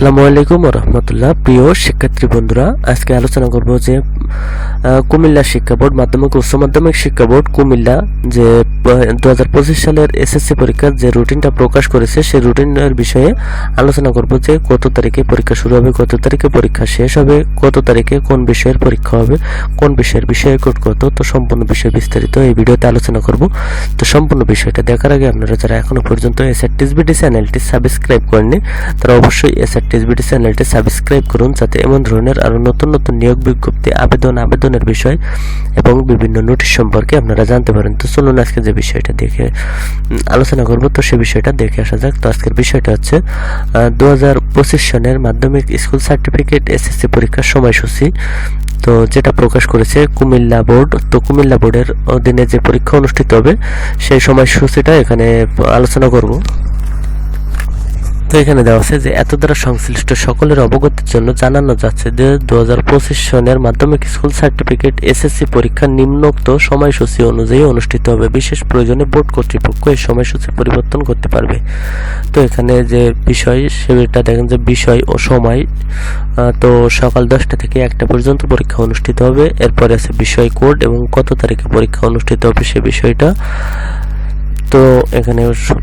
আসসালামু আলাইকুম রহমতুল্লাহ। প্রিয় শিক্ষার্থী বন্ধুরা আজকে আলোচনা করব যে কুমিল্লা শিক্ষা বোর্ড মাধ্যমিক উচ্চ মাধ্যমিক শিক্ষা বোর্ড কুমিল্লা যে দু হাজার পঁচিশ সালের এসএসসি পরীক্ষার যে রুটিনটা প্রকাশ করেছে, সেই রুটিনের বিষয়ে আলোচনা করব যে কত তারিখে পরীক্ষা শুরু হবে, কত তারিখে পরীক্ষা শেষ হবে, কত তারিখে কোন বিষয়ের পরীক্ষা হবে, কোন বিষয়ের বিষয় কোড কত, তো সম্পূর্ণ বিষয় বিস্তারিত এই ভিডিওতে আলোচনা করব। তো সম্পূর্ণ বিষয়টা দেখার আগে আপনারা যারা এখনও পর্যন্ত এসআর টিসবিটি চ্যানেলটি সাবস্ক্রাইব করেননি, তারা অবশ্যই এসআর টিসবিটি চ্যানেলটি সাবস্ক্রাইব করুন, যাতে এমন ধরনের আরও নতুন নতুন নিয়োগ বিজ্ঞপ্তি আবেদন আবেদনের বিষয় এবং বিভিন্ন নোটিশ সম্পর্কে আপনারা জানতে পারেন। তো চলুন আজকে যে বিষয়টা দেখে আলোচনা করব। তো সে বিষয়টা দেখে আসা যাক। তো আজকের বিষয়টা হচ্ছে দু হাজার পঁচিশ সনের মাধ্যমিক স্কুল সার্টিফিকেট এসএসসি পরীক্ষার সময়সূচি। তো যেটা প্রকাশ করেছে কুমিল্লা বোর্ড। তো কুমিল্লা বোর্ডের অধীনে যে পরীক্ষা অনুষ্ঠিত হবে, সেই সময়সূচিটা এখানে আলোচনা করব। তো এখানে দেওয়া আছে যে এত দ্বারা সংশ্লিষ্ট সকলের অবগতির জন্য জানানো যাচ্ছে যে দু হাজার পঁচিশ সনের মাধ্যমিক স্কুল সার্টিফিকেট এসএসসি পরীক্ষা নিম্নোক্ত সময়সূচি অনুযায়ী অনুষ্ঠিত হবে। বিশেষ প্রয়োজনে বোর্ড কর্তৃপক্ষ এই সময়সূচি পরিবর্তন করতে পারবে। তো এখানে যে বিষয়, সেটা দেখেন যে বিষয় ও সময় তো সকাল দশটা থেকে একটা পর্যন্ত পরীক্ষা অনুষ্ঠিত হবে। এরপরে আছে বিষয় কোড এবং কত তারিখে পরীক্ষা অনুষ্ঠিত হবে সে বিষয়টা। তো এখানে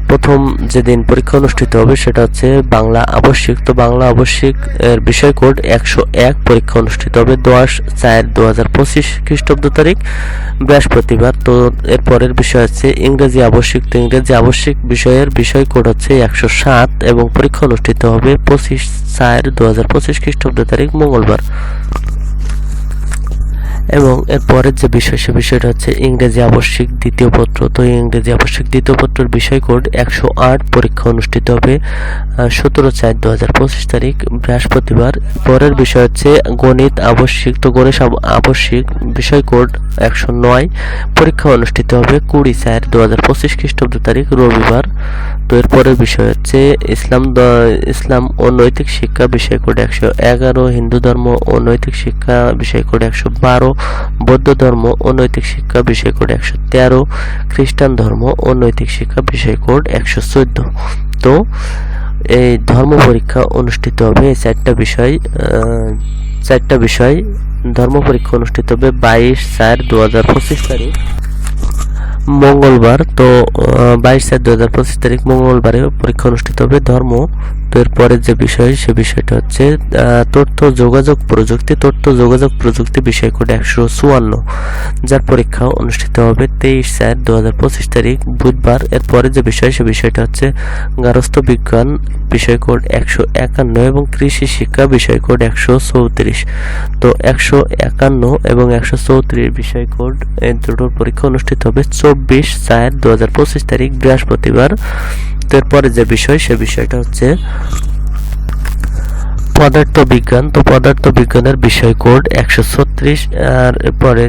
প্রথম যেদিন পরীক্ষা অনুষ্ঠিত হবে সেটা হচ্ছে বাংলা আবশ্যিক। তো বাংলা আবশ্যিক এর বিষয় কোড একশো এক পরীক্ষা অনুষ্ঠিত হবে দশ চার দু হাজার পঁচিশ খ্রিস্টাব্দ তারিখ, বৃহস্পতিবার। তো এর পরের বিষয় হচ্ছে ইংরেজি আবশ্যিক। তো ইংরেজি আবশ্যিক বিষয়ের বিষয় কোড হচ্ছে একশো সাত এবং পরীক্ষা অনুষ্ঠিত হবে পঁচিশ চার দু হাজার পঁচিশ খ্রিস্টাব্দ তারিখ মঙ্গলবার। এবং এর পরের যে বিষয়, সে বিষয়টা হচ্ছে ইংরেজি আবশ্যিক দ্বিতীয় পত্র। তো ইংরেজি আবশ্যিক দ্বিতীয় পত্রের বিষয় কোড একশো আট পরীক্ষা অনুষ্ঠিত হবে সতেরো চার দু হাজার পঁচিশ তারিখ, বৃহস্পতিবার। পরের বিষয় হচ্ছে গণিত আবশ্যিক। তো আব- আবশ্যিক বিষয় কোড একশো নয় পরীক্ষা অনুষ্ঠিত হবে কুড়ি চার দু হাজার পঁচিশ খ্রিস্টাব্দ তারিখ, রবিবার। তো এর পরের বিষয় হচ্ছে ইসলাম ইসলাম ও নৈতিক শিক্ষা বিষয় কোড একশো এগারো, হিন্দু ধর্ম ও নৈতিক শিক্ষা বিষয় কোড একশো বারো বৌদ্ধ ধর্ম ও নৈতিক শিক্ষা বিষয় কোড একশো তেরো, খ্রিস্টান ধর্ম ও নৈতিক শিক্ষা বিষয় কোড একশো চোদ্দ। তো, এই ধর্ম পরীক্ষা অনুষ্ঠিত হবে চারটা বিষয় চারটা বিষয়। ধর্ম পরীক্ষা অনুষ্ঠিত হবে বাইশ চার দু হাজার পঁচিশ তারিখ। মঙ্গলবার, তো বাইশ চার দু হাজার পঁচিশ তারিখ মঙ্গলবারে পরীক্ষা অনুষ্ঠিত হবে ধর্ম তো এরপরের যে বিষয়, সে বিষয়টা হচ্ছে তথ্য যোগাযোগ প্রযুক্তি, তথ্য যোগাযোগ প্রযুক্তি বিষয় কোড একশো চুয়ান্ন, যার পরীক্ষা অনুষ্ঠিত হবে তেইশ চার দু তারিখ, বুধবার। এরপরে যে বিষয়, সে বিষয়টা হচ্ছে, গারস্থ বিজ্ঞান বিষয় কোড একশো একান্ন এবং কৃষি শিক্ষা বিষয় কোড একশো চৌত্রিশ। তো একশো একান্ন এবং একশো চৌত্রিশ বিষয় কোড, এই দুটোর পরীক্ষা অনুষ্ঠিত হবে চব্বিশ চার দু তারিখ, বৃহস্পতিবার। তো এরপরে যে বিষয়, সে বিষয়টা হচ্ছে পদার্থ বিজ্ঞান তো পদার্থ বিজ্ঞানের বিষয় কোড একশো ছত্রিশ, আর এরপরে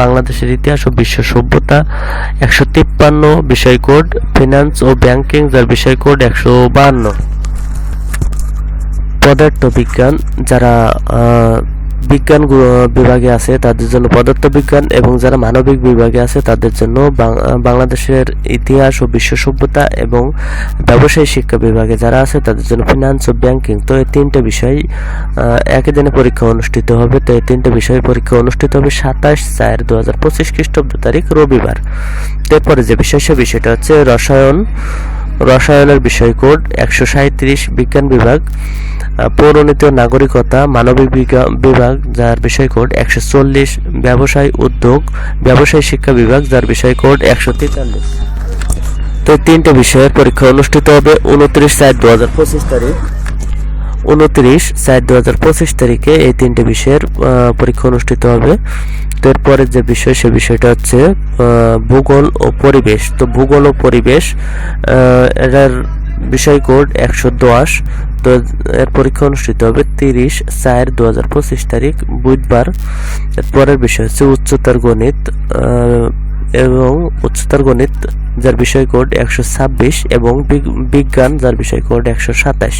বাংলাদেশের ইতিহাস ও বিশ্ব সভ্যতা একশো তিপ্পান্ন, বিষয় কোড ফিনান্স ও ব্যাংকিং, যার বিষয় কোড একশো বাহান্ন। পদার্থ বিজ্ঞান যারা বিজ্ঞান বিভাগে আছে, তাদের জন্য পদার্থ বিজ্ঞান এবং যারা মানবিক বিভাগে আছে, তাদের জন্য বাংলাদেশের ইতিহাস ও বিশ্ব সভ্যতা এবং ব্যবসায়ী শিক্ষা বিভাগে যারা আছে, তাদের জন্য ফিনান্স ও ব্যাংকিং তো এই তিনটে বিষয় একই দিনে পরীক্ষা অনুষ্ঠিত হবে। তো এই তিনটে বিষয়ে পরীক্ষা অনুষ্ঠিত হবে সাতাশ চার দু হাজার পঁচিশ খ্রিস্টাব্দ তারিখ রবিবার। এরপরে যে বিষয়, সে বিষয়টা হচ্ছে রসায়ন রসায়নের বিষয় কোড একশো সাঁত্রিশ বিজ্ঞান বিভাগ পৌরনীতি নাগরিকতা, মানবিক বিভাগ, যার বিষয় কোড একশো চল্লিশ, ব্যবসায় উদ্যোগ, ব্যবসায় শিক্ষা বিভাগ, যার বিষয় কোড একশো তেতাল্লিশ। তো তিনটে বিষয়ের পরীক্ষা অনুষ্ঠিত হবে উনত্রিশ চার দু হাজার পঁচিশ তারিখ। উনত্রিশ চার দু হাজার পঁচিশ তারিখে এই তিনটে বিষয়ের পরীক্ষা অনুষ্ঠিত হবে। তো এরপরে যে বিষয়, সে বিষয়টা হচ্ছে ভূগোল ও পরিবেশ। তো ভূগোল ও পরিবেশ এটার বিষয় কোড একশো দশ। তো এর পরীক্ষা অনুষ্ঠিত হবে তিরিশ চার দু হাজার পঁচিশ তারিখ, বুধবার। এর পরের বিষয় হচ্ছে উচ্চতর গণিত এবং উচ্চতর গণিত, যার বিষয় কোড একশো ছাব্বিশ, এবং বিজ্ঞান, যার বিষয় কোড একশো সাতাশ।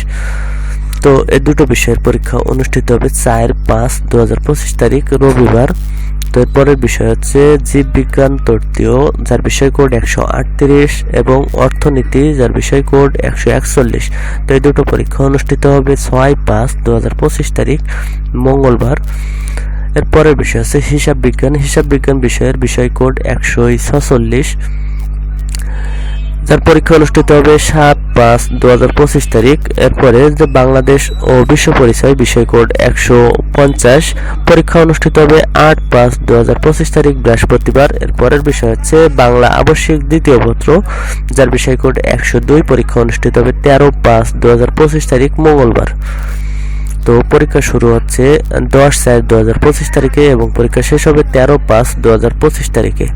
তো এই দুটো বিষয়ের পরীক্ষা অনুষ্ঠিত হবে চার পাঁচ দু হাজার পঁচিশ তারিখ, রবিবার। তো এরপরের বিষয় হচ্ছে জীববিজ্ঞান তৃতীয় যার বিষয় কোড একশো আটত্রিশ এবং অর্থনীতি, যার বিষয় কোড একশো একচল্লিশ। তো এই দুটো পরীক্ষা অনুষ্ঠিত হবে ছয় পাঁচ দু তারিখ, মঙ্গলবার। এরপরের বিষয় হচ্ছে হিসাব বিজ্ঞান হিসাব বিজ্ঞান বিষয়ের বিষয় কোড একশো ছচল্লিশ। যার পরীক্ষা অনুষ্ঠিত হবে সাত পাঁচ দু তারিখ। এরপরে যে বাংলাদেশ ও বিশ্ব পরিচয় বিষয় কোড একশো পঞ্চাশ, পরীক্ষা অনুষ্ঠিত হবে আট পাঁচ দু তারিখ, বৃহস্পতিবার। এরপরের বিষয় হচ্ছে বাংলা আবশ্যিক দ্বিতীয় পত্র, যার বিষয় কোড একশো দুই, পরীক্ষা অনুষ্ঠিত হবে তেরো পাঁচ দু তারিখ, মঙ্গলবার। তো পরীক্ষা শুরু হচ্ছে দশ চার দু তারিখে এবং পরীক্ষা শেষ হবে তেরো পাঁচ দু হাজার পঁচিশ তারিখে।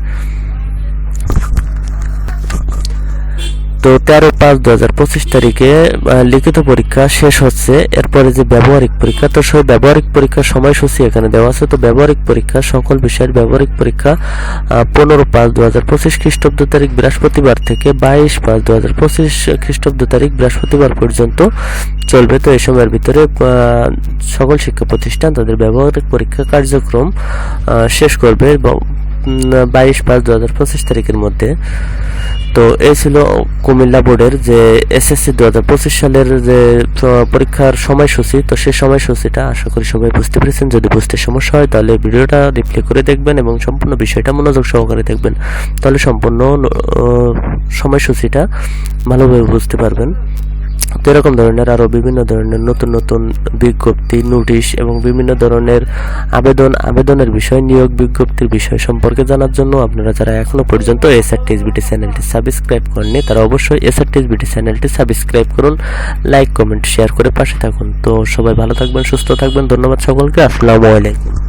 তো তেরো পাঁচ দু হাজার পঁচিশ তারিখে লিখিত পরীক্ষা শেষ হচ্ছে। এরপরে যে ব্যবহারিক পরীক্ষা, তো সেই ব্যবহারিক পরীক্ষার সময়সূচি এখানে দেওয়া আছে। তো ব্যবহারিক পরীক্ষা, সকল বিষয়ের ব্যবহারিক পরীক্ষা পনেরো পাঁচ দু হাজার পঁচিশ খ্রিস্টাব্দ তারিখ বৃহস্পতিবার থেকে বাইশ পাঁচ দু হাজার পঁচিশ খ্রিস্টাব্দ তারিখ বৃহস্পতিবার পর্যন্ত চলবে। তো এই সময়ের ভিতরে সকল শিক্ষা প্রতিষ্ঠান তাদের ব্যবহারিক পরীক্ষা কার্যক্রম শেষ করবে বাইশ পাঁচ দু হাজার পঁচিশ তারিখের মধ্যে। তো এই ছিল কুমিল্লা বোর্ডের যে এসএসসি দু হাজার পঁচিশ সালের যে পরীক্ষার সময়সূচি। তো সেই সময়সূচিটা আশা করি সবাই বুঝতে পেরেছেন। যদি বুঝতে সমস্যা হয়, তাহলে ভিডিওটা রিপ্লে করে দেখবেন এবং সম্পূর্ণ বিষয়টা মনোযোগ সহকারে দেখবেন। তাহলে সম্পূর্ণ সময়সূচিটা ভালোভাবে বুঝতে পারবেন। তো এরকম ধরনের আরও বিভিন্ন ধরনের নতুন নতুন বিজ্ঞপ্তি, নোটিশ এবং বিভিন্ন ধরনের আবেদন, আবেদনের বিষয়, নিয়োগ বিজ্ঞপ্তির বিষয় সম্পর্কে জানার জন্য আপনারা যারা এখনও পর্যন্ত এস এসআর টিএসবিটি চ্যানেলটি সাবস্ক্রাইব করেননি, তারা অবশ্যই এস এসআর টিএসবিটি চ্যানেলটি সাবস্ক্রাইব করুন, লাইক, কমেন্ট, শেয়ার করে পাশে থাকুন। তো সবাই ভালো থাকবেন, সুস্থ থাকবেন, ধন্যবাদ সকলকে, আসসালামু আলাইকুম।